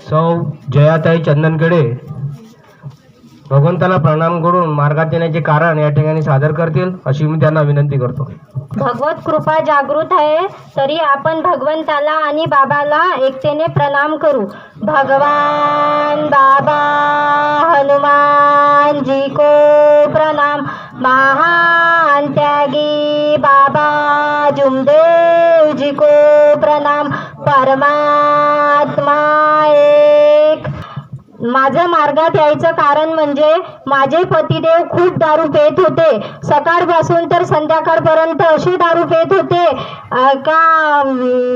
सौ जयाताई चंदनकडे. भगवंताला प्रणाम करून मार्गात येण्याचे कारण या ठिकाणी सादर करतील अशी मी त्यांना विनंती करतो. भगवत कृपा जागृत आहे तरी आपण भगवंताला आणि बाबाला एकतेने प्रणाम करू. भगवान बाबा हनुमान जी को प्रणाम. महान त्यागी बाबा जुमदेव जी को प्रणाम. परमा माझं मार्गात यायचं कारण म्हणजे माझे पतिदेव खूप दारू पेत होते. सकाळपासून तर संध्याकाळपर्यंत अशी दारू पेत होते. का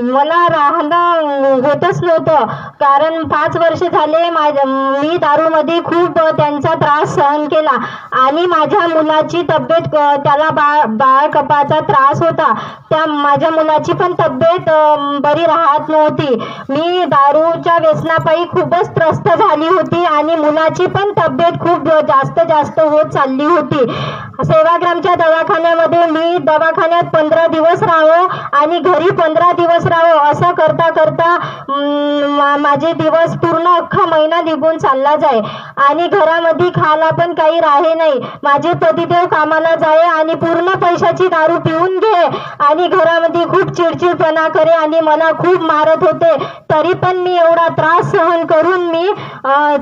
मला राहणं होतच नव्हतं. कारण पाच वर्ष झाले माझ्या मी दारूमध्ये खूप त्यांचा त्रास सहन केला. आणि माझ्या मुलाची तब्येत त्याला बाळ बाळ कपाचा त्रास होता. त्या माझ्या मुलाची पण तब्येत बरी राहत नव्हती. मी दारूच्या व्यसनापायी खूपच त्रस्त झाली होती. आणि मुलाची पण तब्येत खूप जास्त जास्त होत चालली होती. सेवाग्रामच्या दवाखान्यामध्ये मी दवाखान्यात पंधरा दिवस राहो आणि घरी पंधरा दिवस राहो असं करता करता मा- माझे दिवस पूर्ण अख्खा महिना निघून चालला जाय. आणि घरामध्ये खायला पण काही राहे नाही. माझे पतिदेव कामाला जाय आणि पूर्ण पैशाची दारू पिऊन घे. आणि घरामध्ये खूप चिडचिडपणा करे आणि मला खूप मारत होते. तरी पण मी एवढा त्रास सहन करून मी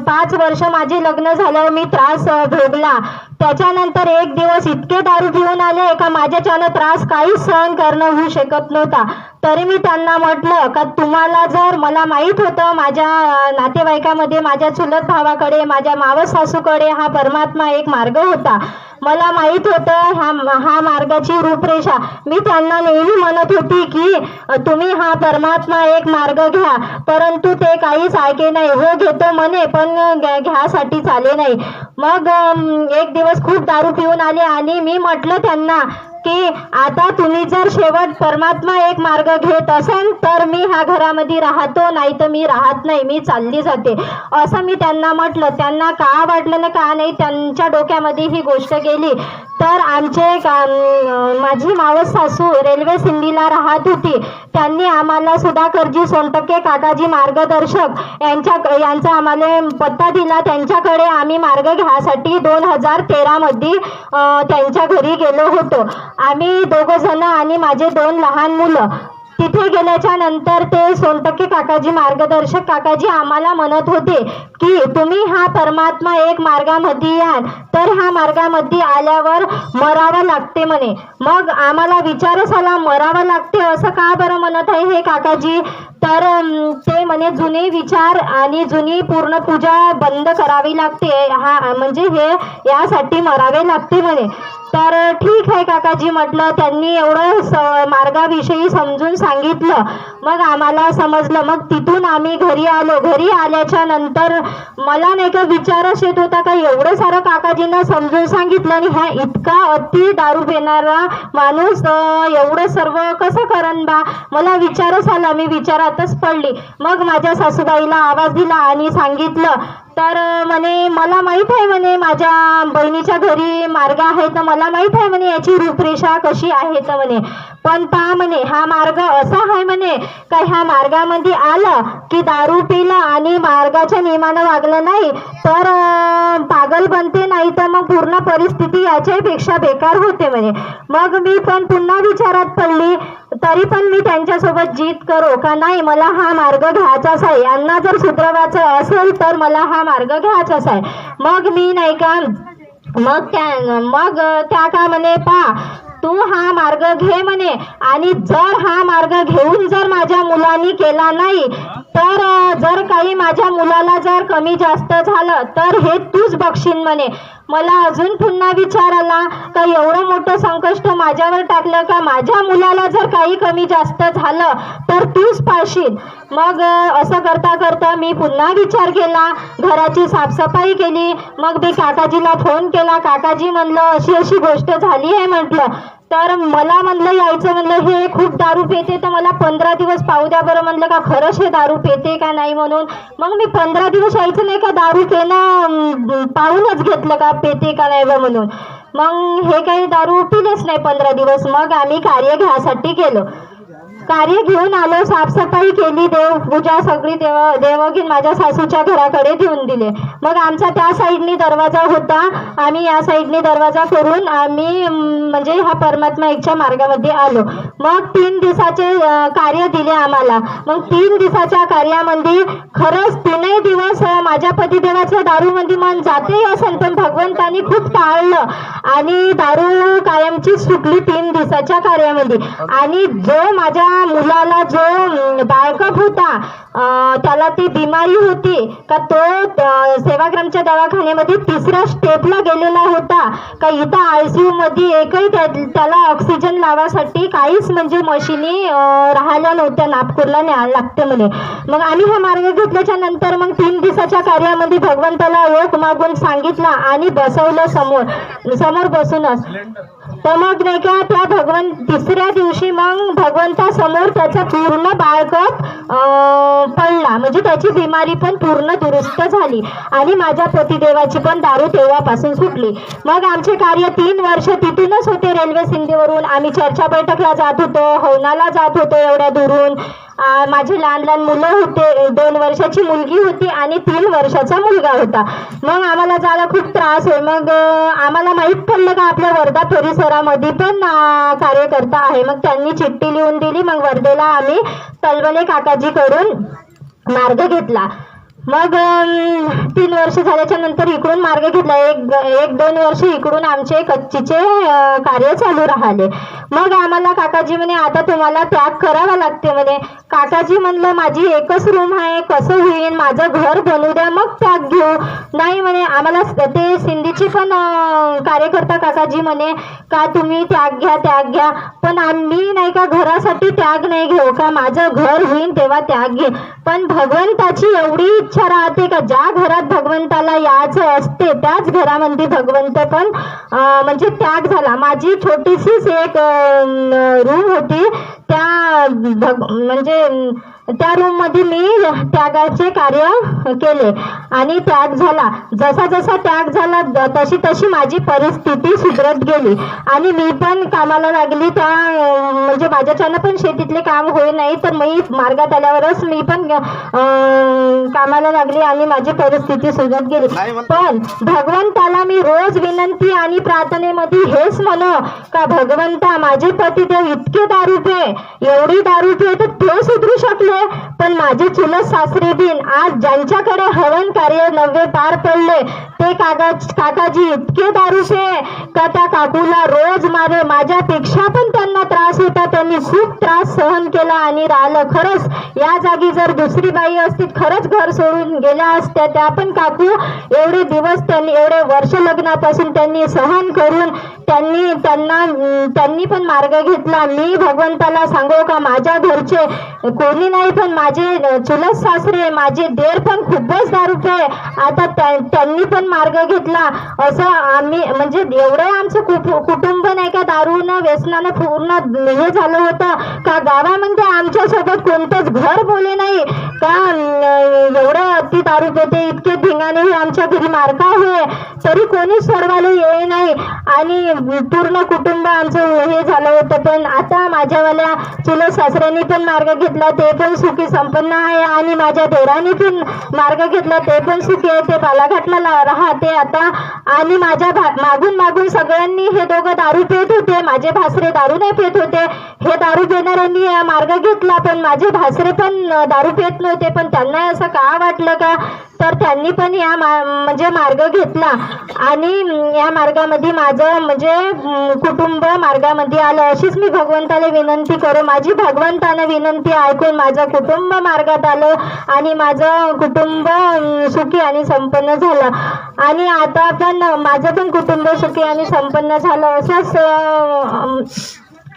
पाच वर्ष माझे लग्न झाल्यावर मी त्रास भोगला. त्याच्यानंतर एक दिवस इतके दारू पिऊन आले का माझ्याच्यानं त्रास काहीच सहन करणं होऊ शकत नव्हता. तरी मी त्यांना म्हटलं का तुम्हाला जर मला माहीत होतं माझ्या नातेवाईकामध्ये माझ्या चुलत भावाकडे माझ्या मावस सासूकडे हा परमात्मा एक मार्ग होता. मला माहीत होतं हा हा मार्गाची रूपरेषा. मी त्यांना नेहमी म्हणत होती की तुम्ही हा परमात्मा एक मार्ग घ्या. परंतु ते काहीच ऐके नाही. हो घेतो म्हणे पण घ्यासाठी चाले नाही. मग एक दिवस खूप दारू पिऊन आले आणि मी म्हटलं त्यांना की आता तुम्ही जर शेवट परमात्मा एक मार्ग घेत असाल तर मी ह्या घरामध्ये राहतो नाही तर मी राहत नाही मी चालली जाते. असं मी त्यांना म्हटलं. त्यांना का वाटलं ना का नाही त्यांच्या डोक्यामध्ये ही गोष्ट गेली. तर आमचे माझी मावस सासू रेल्वे सिंधीला राहत होती. त्यांनी आम्हाला सुधाकरजी सोनटक्के काकाजी मार्गदर्शक यांच्या यांचा आम्हाला पत्ता दिला. त्यांच्याकडे आम्ही मार्ग घ्यासाठी दोन हजार तेरामध्ये त्यांच्या घरी गेलो होतो. आम्ही दोघं जण आणि माझे दोन लहान मुलं. तिथे गेल्याच्यानंतर ते सोनटक्के काकाजी मार्गदर्शक काकाजी आम्हाला म्हणत होते की तुम्ही हा परमात्मा एक मार्गामध्ये याल. तर हा मार्गामध्ये आल्यावर मरावं लागते म्हणे. मग आम्हाला विचारच आला मरावं लागते असं का बरं म्हणत आहे हे काकाजी? तर ते म्हणे जुने विचार आणि जुनी पूर्ण पूजा बंद करावी लागते. हा म्हणजे हे यासाठी मरावे लागते म्हणे. तर ठीक आहे काकाजी म्हटलं. त्यांनी एवढं स मार्गाविषयी समजून सांगितलं. मग आम्हाला समजलं. मग तिथून आम्ही घरी आलो. घरी आल्याच्यानंतर मला नाही का विचारच येत होता का एवढं सारं काकाजींना समजून सांगितलं आणि ह्या इतका अति दारू पिणारा माणूस एवढं सर्व कसं करण बा? मला विचारच आला. मी विचारातच पडली. मग माझ्या सासूबाईला आवाज दिला आणि सांगितलं तर म्हणे मला माहीत आहे म्हणे माझ्या बहिणीच्या घरी मार्ग आहे. तर मला माहीत आहे म्हणे याची रूपरेषा कशी आहे तर म्हणे. पण पहा म्हणे हा मार्ग असा आहे म्हणे का ह्या मार्गामध्ये आलं की दारू पिलं आणि मार्गाच्या नियमानं वागलं नाही तर पागल बनते नाही तर मग पूर्ण परिस्थिती याच्यापेक्षा बेकार होते म्हणे. मग मी पण पुन्हा विचारात पडली तरी पण मी त्यांच्यासोबत जीत करो का नाही? मला हा मार्ग घ्यायचाच आहे. यांना जर सुधरवायचं असेल तर मला हा मार्ग घ्यायचाच आहे. मग मी नाही का मग त्या मग त्या का म्हणे पा तू हा मार्ग घे म्हणे. आणि जर हा मार्ग घेऊन जर माझ्या मुलांनी केला नाही तर जर काही माझ्या मुलाला जर कमी जास्त झालं तर हे तूच बक्षीन म्हणे. मला अजून पुन्हा विचार आला का एवढं मोठं संकष्ट माझ्यावर टाकलं? का माझ्या मुलाला जर काही कमी जास्त झालं तर तूच पाळशील? मग असं करता करता मी पुन्हा विचार केला घराची साफसफाई केली. मग मी काकाजीला फोन केला. काकाजी म्हणलं अशी अशी गोष्ट झाली आहे म्हटलं. तर मला म्हणलं यायचं म्हणलं हे खूप दारू पेते तर मला पंधरा दिवस पाहू द्या बरं म्हणलं का खरंच हे दारू पेते का नाही म्हणून. मग मी पंधरा दिवस यायचं नाही का दारू पेणं पाहूनच घेतलं का पेते का नाही बा म्हणून. मग हे काही दारू पिलेच नाही पंधरा दिवस. मग आम्ही कार्य घ्यासाठी गेलो. कार्य घेऊन आलो साफसफाई केली देवपूजा सगळी देव देवगीन माझ्या सासूच्या घराकडे देऊन दिले. मग आमचा त्या साईडनी दरवाजा होता. आम्ही या साईडनी दरवाजा करून आम्ही म्हणजे ह्या परमात्मा एकच्या मार्गामध्ये आलो. मग तीन दिवसाचे कार्य दिले आम्हाला. मग तीन दिवसाच्या कार्यामध्ये खरंच तीनही दिवस माझ्या पतिदेवाच्या दारूमध्ये मन जाते असेल पण भगवंतानी खूप टाळलं. आणि दारू कायमची सुटली तीन दिवसाच्या कार्यामध्ये. आणि जो माझ्या मुलाला जो बाळकप होता. त्याला ती बिमारी होती. का तो सेवाग्रामच्या दवाखान्यामध्ये तिसऱ्या स्टेपला गेलेला होता. का इथं आयसीयू मध्ये एकही त्याला ऑक्सिजन लावासाठी काहीच म्हणजे मशिनी राहिल्या नव्हत्या. नागपूरला न्यायला लागते म्हणे. मग आम्ही हा मार्ग घेतल्याच्या नंतर मग तीन दिवसाच्या कार्यामध्ये भगवंताला ओळख मागून सांगितला आणि बसवलं समोर. समोर बसूनच. तर मग नाही का त्या भगवंत तिसऱ्या दिवशी मग भगवंतासमोर त्याचा पूर्ण बाळकप पडला. म्हणजे त्याची बिमारी पण पूर्ण दुरुस्त झाली. आणि माझ्या पतिदेवाची पण दारू तेव्हापासून सुटली. मग आमचे कार्य तीन वर्ष तिथूनच होते रेल्वे सिंधीवरून. आम्ही चर्चा बैठकला जात होतो हवनाला जात होतो एवढ्या दुरून. माझे लहान लहान मुलं होते. दोन वर्षाची मुलगी होती आणि तीन वर्षाचा मुलगा होता. मग आम्हाला जायला खूप त्रास आहे मग आम्हाला माहीत पडलं का आपल्या वर्धा परिसरामध्ये पण कार्यकर्ता आहे. मग त्यांनी चिठ्ठी लिहून दिली. मग वर्धेला आम्ही तलवले काकाजीकडून मार्ग घेतला. मग तीन वर्ष झाल्याच्यानंतर इकडून मार्ग घेतला. एक एक दोन वर्ष इकडून आमचे कच्चीचे कार्य चालू राहिले. मग आम्हाला काकाजी म्हणे आता तुम्हाला त्याग करावा लागते म्हणे. काकाजी म्हणलं माझी एकच रूम आहे कसं होईल माझं घर बनवू द्या मग त्याग घेऊ. नाही म्हणे आम्हाला ते सिंधीचे पण कार्यकर्ता काकाजी म्हणे का तुम्ही त्याग घ्या त्याग घ्या. पण आम्ही नाही का घरासाठी त्याग नाही घेऊ? का माझं घर होईल तेव्हा त्याग घे पण भगवंताची एवढी इच्छा राहते का? ज्या घरात भगवंताला यायचं असते त्याच घरामध्ये भगवंत पण अं, म्हणजे त्याग झाला. माझी छोटीशीच एक रूम होती. त्या भग म्हणजे त्या रूममध्ये मी त्यागाचे कार्य केले. आणि त्याग झाला. जसा जसा त्याग झाला तशी तशी माझी परिस्थिती सुधरत गेली. आणि मी पण कामाला लागली. त्या म्हणजे माझ्याच्यानं पण शेतीतले काम होई नाही तर मी मार्गात आल्यावरच मी पण कामाला लागली आणि माझी परिस्थिती सुधरत गेली. पण भगवंताला मी रोज विनंती आणि प्रार्थनेमध्ये हेच म्हणो का भगवंता माझे पतिदेव इतके दारू पे एवढी दारू पे तर ते सुधरू शकले पण माझे चुलत सासरे बिन आज ज्यांच्याकडे हवन कार्य नव्हे पार पडले ते काका काकाजी इतके दारू का त्या काकूला रोज मारे माझ्यापेक्षा पण त्यांना त्रास होता त्यांनी खूप त्रास सहन केला आणि राहिलं. खरंच या जागी जर दुसरी बाई असती खरंच घर सोडून गेल्या असत्या त्या पण काकू एवढे दिवस त्यांनी एवढे वर्ष लग्नापासून त्यांनी सहन करून त्यांनी त्यांना त्यांनी पण मार्ग घेतला. मी भगवंताला सांगू का माझ्या घरचे कोणी नाही पण माझे चुलत सासरे माझे देर पण खूपच दारू पे आता त्या- त्यांनी पण मार्ग घेतला. असं आम्ही म्हणजे एवढं आमचं कुटुंब नाही का दारूनं व्यसनानं पूर्ण हे झालं होतं. का गावामध्ये आमच्यासोबत कोणतंच घर बोले नाही. का एवढं ती दारू पेते इतके धिंगाणे आमच्या घरी मार्ग आहे. तरी कोणीच सोडवायला ये नाही आणि पूर्ण कुटुंब आमचं हे झालं होतं. पण आता माझ्यावाल्या चुलत सासऱ्यांनी पण मार्ग घेतला ते पण सुखी संपन्न आहे. आणि माझ्या देराने पण मार्ग घेतला ते पण सुखी आहे. ते बालाघाटला राहते आता. आणि माझ्या भा- मागून मागून सगळ्यांनी हे दोघं दारू पेत होते. माझे भासरे दारू नाही पेत होते. हे दारू पिणाऱ्यांनी मार्ग घेतला पण माझे भासरे पण दारू पेत नव्हते. पण त्यांना असं का वाटलं का? तर त्यांनी पण या मा- म्हणजे मार्ग घेतला. आणि या मार्गामध्ये माझं म्हणजे कुटुंब मार्गामध्ये आलं. अशीच मी भगवंताला विनंती करू. माझी भगवंतानं विनंती ऐकून माझं कुटुंब मार्गात आलं आणि माझं कुटुंब सुखी आणि संपन्न झालं. आणि आता पण माझं पण कुटुंब सुखी आणि संपन्न झालं. असंच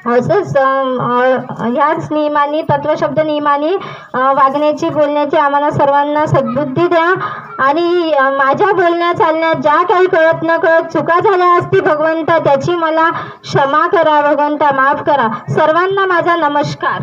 असंच ह्याच नियमाने तत्वशब्द नियमाने वागण्याची बोलण्याची आम्हाला सर्वांना सद्बुद्धी द्या. आणि माझ्या बोलण्या चालण्यात ज्या काही कळत न कळत चुका झाल्या असती भगवंता त्याची मला क्षमा करा भगवंता माफ करा. सर्वांना माझा नमस्कार.